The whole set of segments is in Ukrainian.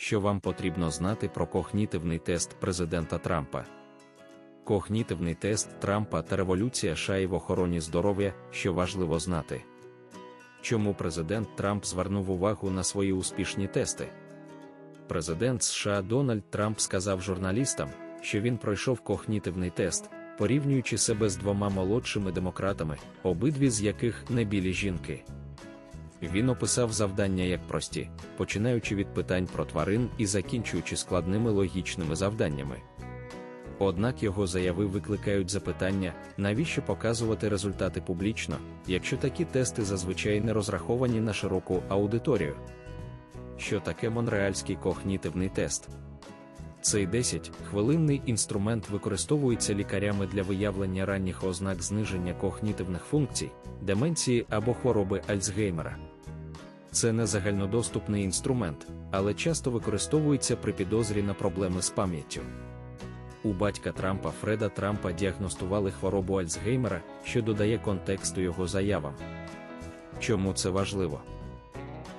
що вам потрібно знати про когнітивний тест президента Трампа. Когнітивний тест Трампа та революція США в охороні здоров'я, що важливо знати. Чому президент Трамп звернув увагу на свої успішні тести? Президент США Дональд Трамп сказав журналістам, що він пройшов когнітивний тест, порівнюючи себе з двома молодшими демократами, обидві з яких не білі жінки. Він описав завдання як прості, починаючи від питань про тварин і закінчуючи складними логічними завданнями. Однак його заяви викликають запитання, навіщо показувати результати публічно, якщо такі тести зазвичай не розраховані на широку аудиторію. Що таке монреальський когнітивний тест? Цей 10-хвилинний інструмент використовується лікарями для виявлення ранніх ознак зниження когнітивних функцій, деменції або хвороби Альцгеймера. Це не загальнодоступний інструмент, але часто використовується при підозрі на проблеми з пам'яттю. У батька Трампа Фреда Трампа діагностували хворобу Альцгеймера, що додає контексту його заявам. Чому це важливо?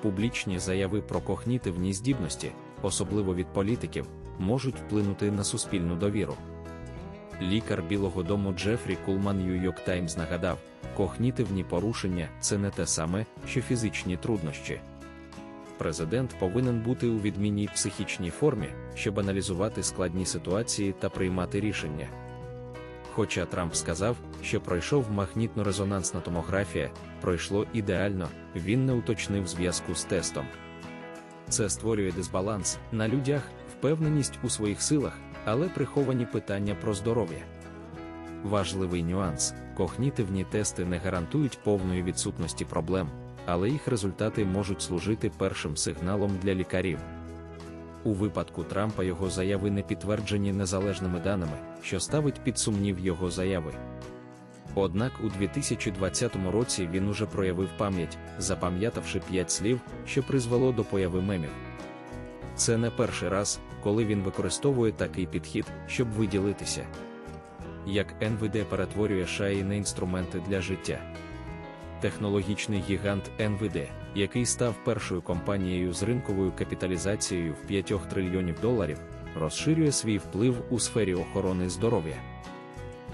Публічні заяви про когнітивні здібності, особливо від політиків, можуть вплинути на суспільну довіру. Лікар Білого Дому Джефрі Кулман Нью-Йорк Таймс нагадав, когнітивні порушення це не те саме, що фізичні труднощі. Президент повинен бути у відмінній психічній формі, щоб аналізувати складні ситуації та приймати рішення. Хоча Трамп сказав, що пройшов магнітно-резонансна томографія, пройшло ідеально, він не уточнив зв'язку з тестом. Це створює дисбаланс на людях, впевненість у своїх силах, але приховані питання про здоров'я. Важливий нюанс: когнітивні тести не гарантують повної відсутності проблем, але їх результати можуть служити першим сигналом для лікарів. У випадку Трампа його заяви не підтверджені незалежними даними, що ставить під сумнів його заяви. Однак у 2020 році він уже проявив пам'ять, запам'ятавши п'ять слів, що призвело до появи мемів. Це не перший раз, коли він використовує такий підхід, щоб виділитися. Як НВД перетворює шаї на інструменти для життя. Технологічний гігант НВД, який став першою компанією з ринковою капіталізацією в 5 трильйонів доларів, розширює свій вплив у сфері охорони здоров'я.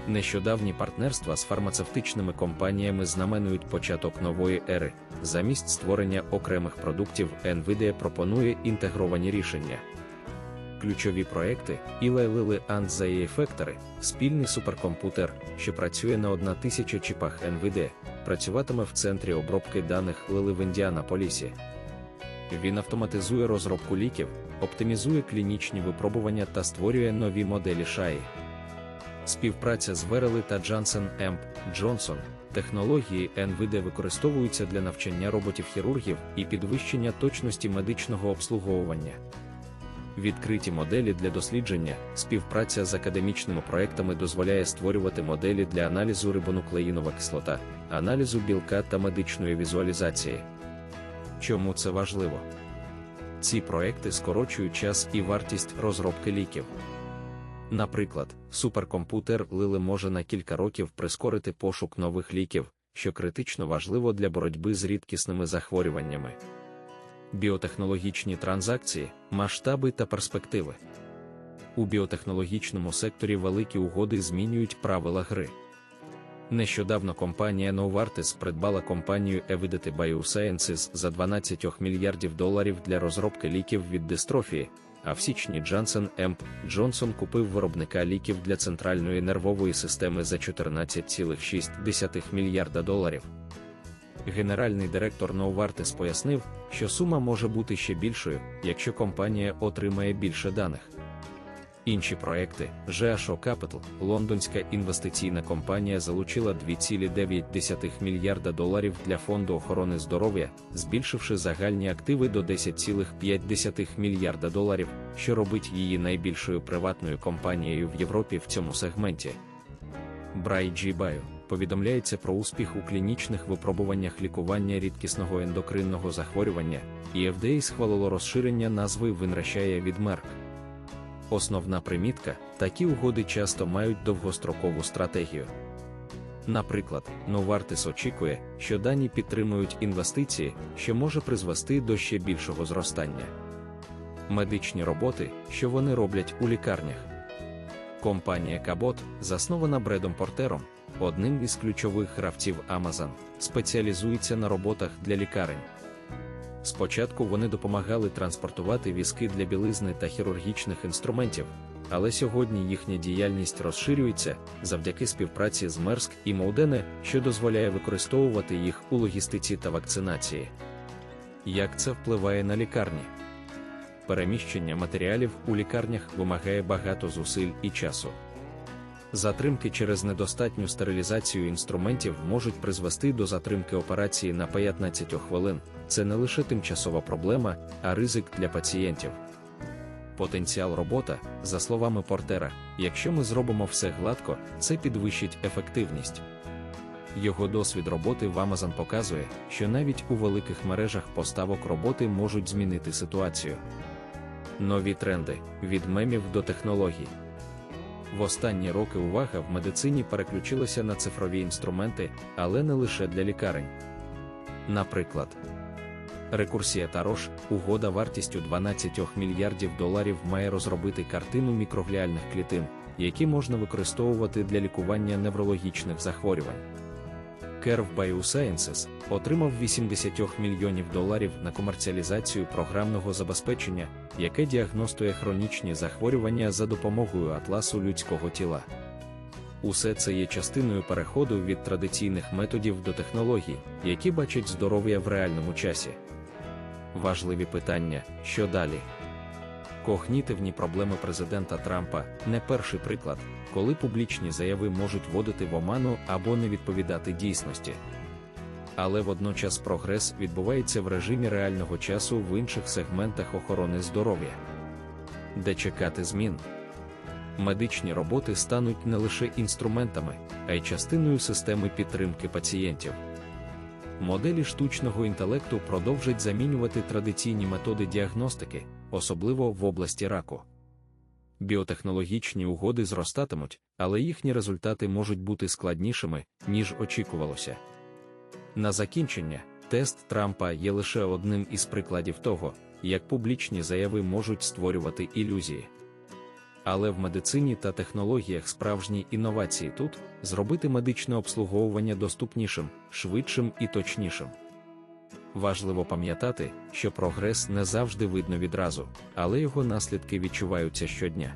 Нещодавні партнерства з фармацевтичними компаніями знаменують початок нової ери. Замість створення окремих продуктів NVIDIA пропонує інтегровані рішення. Ключові проекти Eli Lilly and the Factory – спільний суперкомпутер, що працює на 1000 чіпах NVIDIA, працюватиме в центрі обробки даних Lilly в Індіанаполісі. Він автоматизує розробку ліків, оптимізує клінічні випробування та створює нові моделі шаї. Співпраця з Verily та Johnson Емп Johnson. Технології NVIDIA використовуються для навчання роботів-хірургів і підвищення точності медичного обслуговування. Відкриті моделі для дослідження, співпраця з академічними проектами дозволяє створювати моделі для аналізу рибонуклеїнова кислота, аналізу білка та медичної візуалізації. Чому це важливо? Ці проекти скорочують час і вартість розробки ліків. Наприклад, суперкомпутер Лили може на кілька років прискорити пошук нових ліків, що критично важливо для боротьби з рідкісними захворюваннями. Біотехнологічні транзакції, масштаби та перспективи. У біотехнологічному секторі великі угоди змінюють правила гри. Нещодавно компанія Novartis придбала компанію Evidity Biosciences за 12 мільярдів доларів для розробки ліків від дистрофії, а в січні Джансен Емп Джонсон купив виробника ліків для центральної нервової системи за 14,6 мільярда доларів. Генеральний директор Novartis пояснив, що сума може бути ще більшою, якщо компанія отримає більше даних. Інші проекти GHO Capital, лондонська інвестиційна компанія залучила 2,9 мільярда доларів для фонду охорони здоров'я, збільшивши загальні активи до 10,5 мільярда доларів, що робить її найбільшою приватною компанією в Європі в цьому сегменті. BrightG Bio повідомляється про успіх у клінічних випробуваннях лікування рідкісного ендокринного захворювання, і FDA схвалило розширення назви Винращає від Merck. Основна примітка такі угоди часто мають довгострокову стратегію. Наприклад, Novartis очікує, що дані підтримують інвестиції, що може призвести до ще більшого зростання. медичні роботи, що вони роблять у лікарнях. Компанія Cabot, заснована Бредом Портером, одним із ключових гравців Amazon, спеціалізується на роботах для лікарень. Спочатку вони допомагали транспортувати візки для білизни та хірургічних інструментів, але сьогодні їхня діяльність розширюється завдяки співпраці з Мерск і Моудене, що дозволяє використовувати їх у логістиці та вакцинації. Як це впливає на лікарні? Переміщення матеріалів у лікарнях вимагає багато зусиль і часу. Затримки через недостатню стерилізацію інструментів можуть призвести до затримки операції на 15 хвилин. Це не лише тимчасова проблема, а ризик для пацієнтів. Потенціал робота, за словами Портера, якщо ми зробимо все гладко, це підвищить ефективність. Його досвід роботи в Amazon показує, що навіть у великих мережах поставок роботи можуть змінити ситуацію. Нові тренди від мемів до технологій. В останні роки увага в медицині переключилася на цифрові інструменти, але не лише для лікарень. Наприклад, рекурсія Тарош, угода вартістю 12 мільярдів доларів має розробити картину мікрогліальних клітин, які можна використовувати для лікування неврологічних захворювань. Curve Biosciences отримав 80 мільйонів доларів на комерціалізацію програмного забезпечення, яке діагностує хронічні захворювання за допомогою атласу людського тіла. Усе це є частиною переходу від традиційних методів до технологій, які бачать здоров'я в реальному часі. Важливі питання, що далі? Когнітивні проблеми президента Трампа не перший приклад, коли публічні заяви можуть вводити в оману або не відповідати дійсності. Але водночас прогрес відбувається в режимі реального часу в інших сегментах охорони здоров'я. Де чекати змін? Медичні роботи стануть не лише інструментами, а й частиною системи підтримки пацієнтів. Моделі штучного інтелекту продовжать замінювати традиційні методи діагностики, особливо в області раку. Біотехнологічні угоди зростатимуть, але їхні результати можуть бути складнішими, ніж очікувалося. На закінчення, тест Трампа є лише одним із прикладів того, як публічні заяви можуть створювати ілюзії. Але в медицині та технологіях справжні інновації тут зробити медичне обслуговування доступнішим, швидшим і точнішим. Важливо пам'ятати, що прогрес не завжди видно відразу, але його наслідки відчуваються щодня.